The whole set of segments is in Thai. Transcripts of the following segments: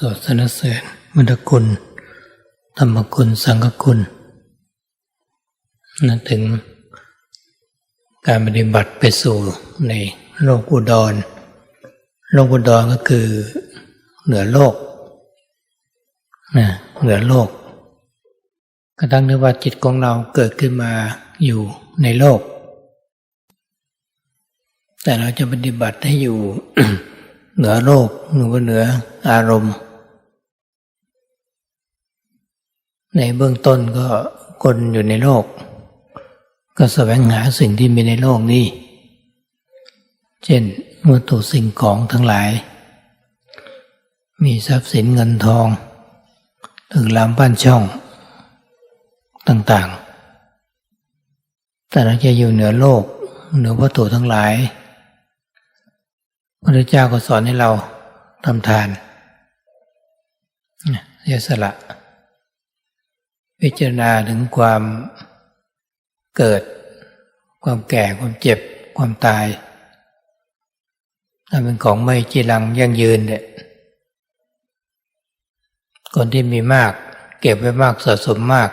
สวดสรรเสริญมุตคุณ ธรรมคุณ สังฆคุณนั่นถึงการปฏิบัติไปสู่ในโลกอุดร โลกอุดรก็คือเหนือโลกนะเหนือโลกก็ตั้งนึกว่าจิตของเราเกิดขึ้นมาอยู่ในโลก แต่เราจะปฏิบัติให้อยู่เหนือโลกหรือว่าเหนืออารมณ์ ในเบื้องต้นก็คนอยู่ในโลก ก็แสวงหาสิ่งที่มีในโลกนี้ เช่นวัตถุสิ่งของทั้งหลาย มีทรัพย์สินเงินทอง ถึงลามบ้านช่อง ต่างๆ แต่เราจะอยู่เหนือโลกเหนือวัตถุทั้งหลายพระเจ้าก็สอนให้เราทำทานเสียสละ พิจารณาถึงความเกิด ความแก่ความเจ็บ ความตายถ้าเป็นของไม่จีรังยั่งยืนเนี่ยคนที่มีมาก เก็บไว้มากสะสมมาก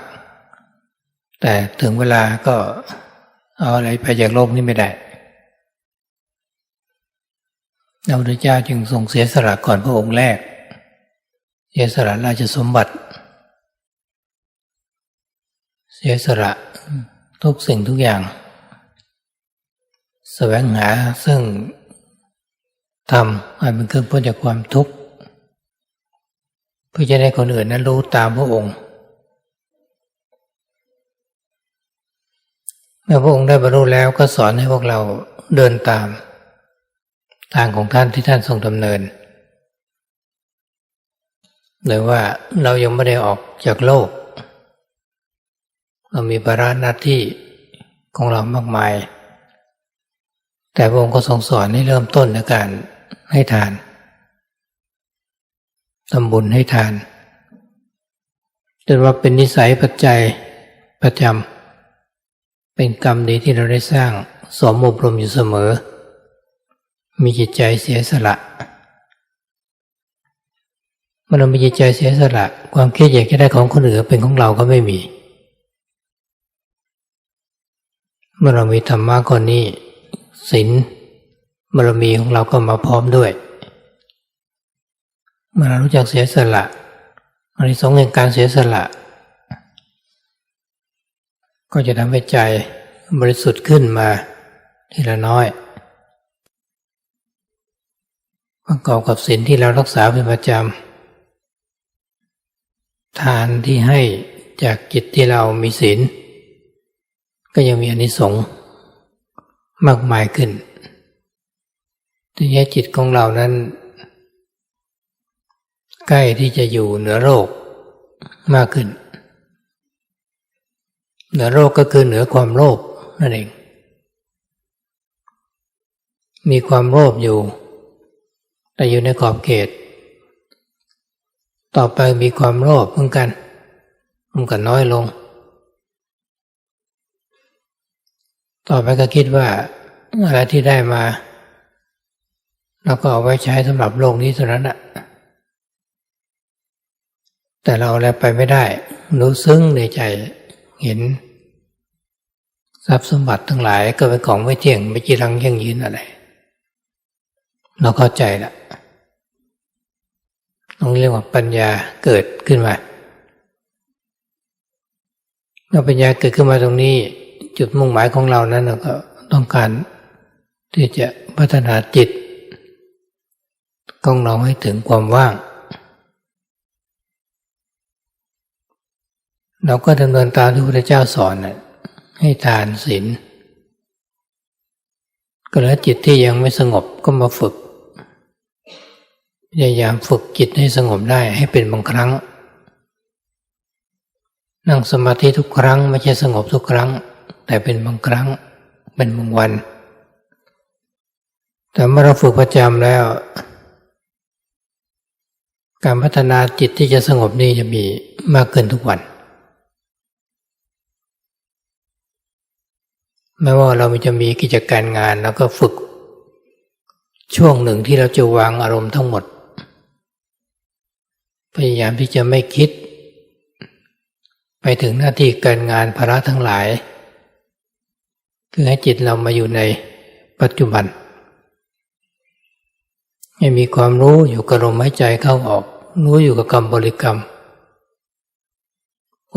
แต่ถึงเวลาก็เอาอะไรไปจากโลกนี้ไม่ได้พระพุทธเจ้าจึงทรงเสียสละก่อนพระองค์แรก เสียสละราชสมบัติ เสียสละทุกสิ่งทุกอย่างแสวงหาซึ่งทำให้มันเครื่องพ้นจากความทุกข์เพื่อจะได้คนอื่นนั้นรู้ตามพระองค์ เมื่อพระองค์ได้บรรลุแล้วก็สอนให้พวกเราเดินตามทางของท่านที่ท่านทรงดำเนินหรือว่าเรายังไม่ได้ออกจากโลก เรามีภาระหน้าที่ของเรามากมาย แต่พระองค์ก็ทรงสอนให้เริ่มต้นในการให้ทานทำบุญให้ทานจนว่าเป็นนิสัยปัจจัยประจำเป็นกรรมดีที่เราได้สร้างสมอบรมอยู่เสมอ มีจิตใจเสียสละเมื่อเรามีจิตใจเสียสละ ความคิดอยากจะได้ของคนอื่นเป็นของเราก็ไม่มี เมื่อเรามีธรรมะก่อนนี้ศีลบารมีของเราก็มาพร้อมด้วย เมื่อเรารู้จักเสียสละอันนี้สงแห่งการเสียสละ ก็จะทำให้ใจบริสุทธิ์ขึ้นมาทีละน้อยประกอบกับศีลที่เรารักษาเป็นประจำทานที่ให้จากจิตที่เรามีศีล ก็ยังมีอนิสงส์มากมายขึ้นที่แท้จิตของเรานั้น ใกล้ที่จะอยู่เหนือโลกมากขึ้น เหนือโลกก็คือเหนือความโลภนั่นเอง มีความโลภอยู่ แต่อยู่ในขอบเขต ต่อไปมีความโลภเหมือนกันมันก็น้อยลง ต่อไปก็คิดว่าอะไรที่ได้มาเราก็เอาไว้ใช้สำหรับโลกนี้เท่านั้นแหะแต่เราอะไรไปไม่ได้ รู้ซึ้งในใจเห็น ทรัพย์สมบัติทั้งหลายก็เป็นของไม่เที่ยงไม่จีรังยั่งยืนอะไร เราเข้าใจละต้องเรียกว่าปัญญาเกิดขึ้นมาเมื่อปัญญาเกิดขึ้นมาตรงนี้ จุดมุ่งหมายของเรานั้นเราก็ต้องการที่จะพัฒนาจิตของเราให้ถึงความว่าง เราก็ดำเนินตามที่พระเจ้าสอนนะให้ทานศีลก็แล้วจิตที่ยังไม่สงบก็มาฝึกพยายามฝึกจิตให้สงบได้ให้เป็นบางครั้ง นั่งสมาธิทุกครั้ง ไม่ใช่สงบทุกครั้ง แต่เป็นบางครั้งเป็นบางวัน แต่เมื่อเราฝึกประจำแล้ว การพัฒนาจิตที่จะสงบนี้จะมีมากขึ้นทุกวัน แม้ว่าเราจะมีกิจการงานแล้วก็ฝึก ช่วงหนึ่งที่เราจะวางอารมณ์ทั้งหมด พยายามที่จะไม่คิด ไปถึงหน้าที่การงานภาระทั้งหลาย คือให้จิตเรามาอยู่ในปัจจุบัน ให้มีความรู้อยู่กับลมหายใจเข้าออก รู้อยู่กับกรรมบริกรรม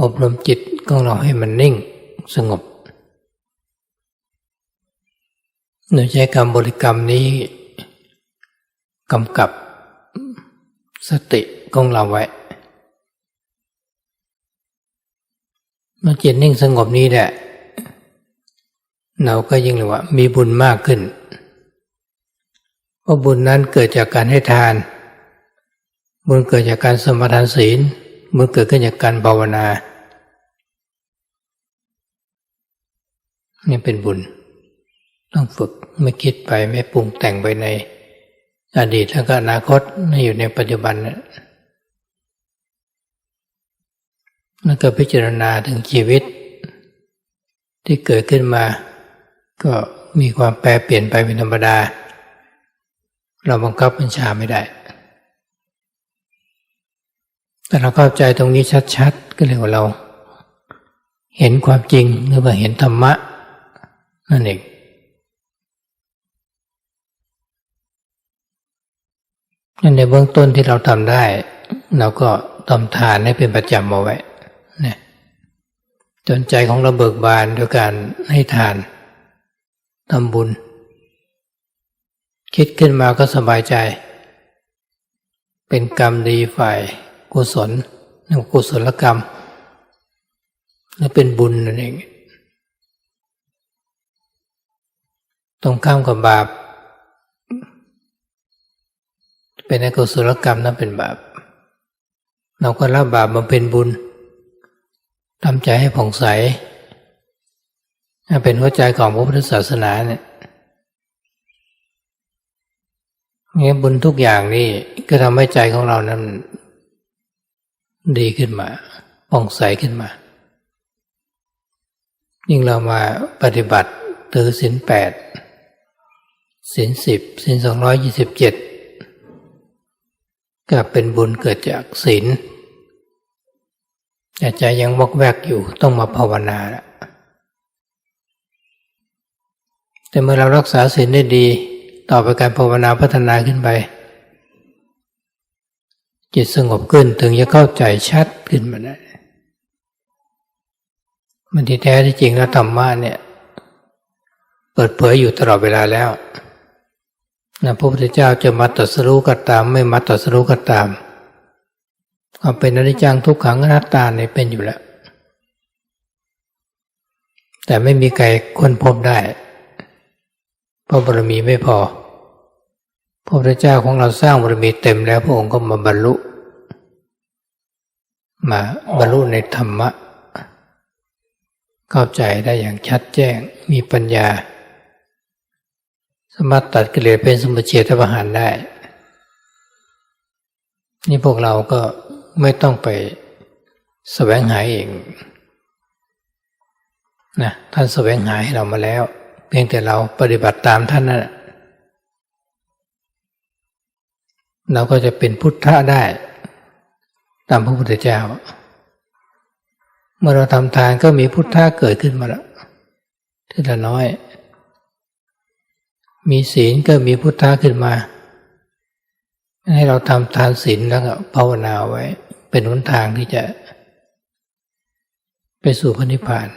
อบรมจิตของเราให้มันนิ่งสงบโดยใช้กรรมบริกรรมนี้กำกับสติของเราไว้เมื่อจิตนิ่งสงบนี้แหละ เราก็ยิ่งเลยว่า มีบุญมากขึ้นเพราะบุญนั้นเกิดจากการให้ทาน บุญเกิดจากการสมทานศีลบุญเกิดขึ้นจากการภาวนานี่เป็นบุญ ต้องฝึกไม่คิดไปไม่ปรุงแต่งไปใน อดีตแล้วก็อนาคตให้อยู่ในปัจจุบันนะแล้วก็พิจารณาถึงชีวิต ที่เกิดขึ้นมา ก็มีความแปรเปลี่ยนไปเป็นธรรมดา เราบังคับบัญชาไม่ได้ แต่เราเข้าใจตรงนี้ชัดๆ ก็เรียกว่าเรา เห็นความจริงหรือว่าเห็นธรรมะ นั่นเองนั่นในเบื้องต้นที่เราทำได้ เราก็ทำทานให้เป็นประจำเอาไว้นะจนใจของเราเบิกบานด้วยการให้ทาน ทำบุญ คิดขึ้นมาก็สบายใจ เป็นกรรมดีฝ่ายกุศลนั่นกุศลกรรมและเป็นบุญนั่นเองตรงข้ามกับบาป เป็นอกุศลกรรมนั้นเป็นบาป เราก็รับบาปมาเป็นบุญทำใจให้ผ่องใส เป็นหัวใจของพระพุทธศาสนาเนี่ยงี้บุญทุกอย่างนี่ก็ทำให้ใจของเรานั้น ดีขึ้นมาผ่องใสขึ้นมา ยิ่งเรามาปฏิบัติถือศีลแปดศีลสิบศีลสองร้อยยี่สิบเจ็ดก็เป็นบุญเกิดจากศีลแต่ใจยังวอกแวกอยู่ต้องมาภาวนาละ แต่เมื่อเรารักษาศีลได้ดี ต่อไปการภาวนาพัฒนาขึ้นไป จิตสงบขึ้นถึงจะเข้าใจชัดขึ้นมาได้มันที่แท้ที่จริงแล้วธรรมะเนี่ย เปิดเผยอยู่ตลอดเวลาแล้วนะพระพุทธเจ้าจะมาตรัสรู้ก็ตาม ไม่มาตรัสรู้ก็ตามความเป็นอนิจจังทุกขังอนัตตาเนี่ยเป็นอยู่แล้ว แต่ไม่มีใครค้นพบได้ เพราะบารมีไม่พอ พระพุทธเจ้าของเราสร้างบารมีเต็มแล้วพระองค์ก็มาบรรลุ มาบรรลุในธรรมะ เข้าใจได้อย่างชัดแจ้งมีปัญญา สามารถตัดกิเลสเป็นสมุเฉทประหารได้ นี่พวกเราก็ไม่ต้องไปแสวงหาเองนะท่านแสวงหาให้เรามาแล้ว เพียงแต่เราปฏิบัติตามท่านนั่นเราก็จะเป็นพุทธะได้ ตามพระพุทธเจ้า เมื่อเราทำทานก็มีพุทธะเกิดขึ้นมาแล้วทีละน้อย มีศีลก็มีพุทธะขึ้นมา ให้เราทำทานศีลแล้วก็ภาวนาไว้ เป็นหนทางที่จะ ไปสู่พระนิพพาน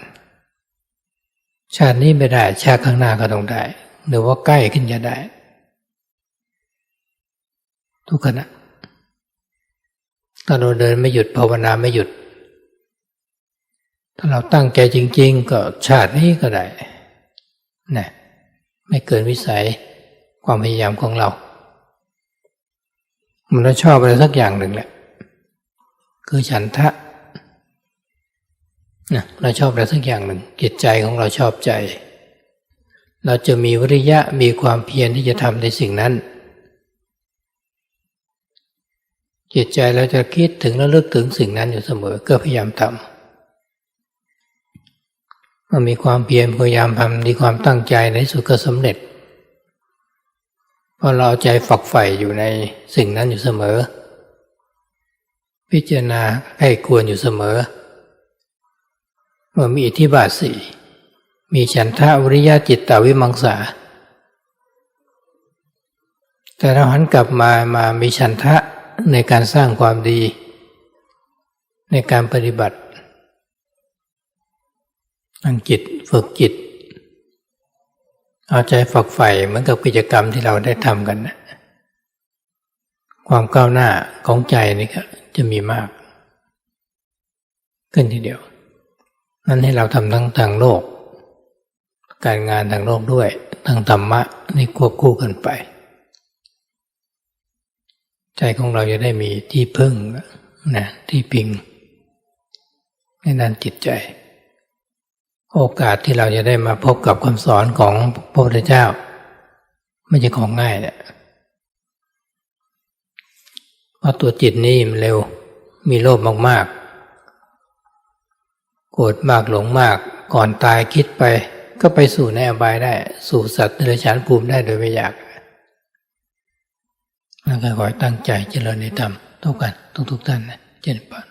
ชาตินี้ไม่ได้ ชาติข้างหน้าก็ต้องได้ หรือว่าใกล้ขึ้นจะได้ ทุกขณะถ้าเราเดินไม่หยุดภาวนาไม่หยุด ถ้าเราตั้งใจจริง ๆ ก็ชาตินี้ก็ได้นะไม่เกินวิสัยความพยายามของเรา มันเราชอบอะไรสักอย่างหนึ่งแหละ คือฉันทะ นะเราชอบอะไรสักอย่างหนึ่งจิตใจของเราชอบใจ เราจะมีวิริยะมีความเพียรที่จะทำในสิ่งนั้น จิตใจเราจะคิดถึงและเลึกถึงสิ่งนั้นอยู่เสมอก็พยายามทำมื่อมีความเพียรพยายามทำมีความตั้งใจในสุดก็สำเร็จเพราะเราใจฝักใฝ่อยู่ในสิ่งนั้นอยู่เสมอ พิจารณาให้ควรอยู่เสมอ เมื่อมีอิทธิบาทสี่มีฉันทะวิริยะจิตตวิมังสา แต่เราหันกลับมามามีฉันทะในการสร้างความดี ในการปฏิบัติตั้งจิตฝึกจิต เอาใจฝักใฝ่เหมือนกับกิจกรรมที่เราได้ทำกันนะความก้าวหน้าของใจนี่ก็จะมีมาก ขึ้นทีเดียว นั้นให้เราทำทั้งทางโลก การงานทางโลกด้วยทางธรรมะนี่ควบคู่กันไป ใจของเราจะได้มีที่พึ่งนะที่พิง ในด้านจิตใจ โอกาสที่เราจะได้มาพบกับคำสอนของพระพุทธเจ้า ไม่ใช่ของง่ายเนี่ยเพราะตัวจิตนี่มันเร็วมีโลภมากๆ โกรธมากหลงมาก ก่อนตายคิดไป ก็ไปสู่ในอบายได้ สู่สัตว์เดรัจฉานภูมิได้โดยไม่อยากแล้วก็ขอให้ตั้งใจเจริญในธรรมทุกกันทุกทุกท่านนะเจริญพร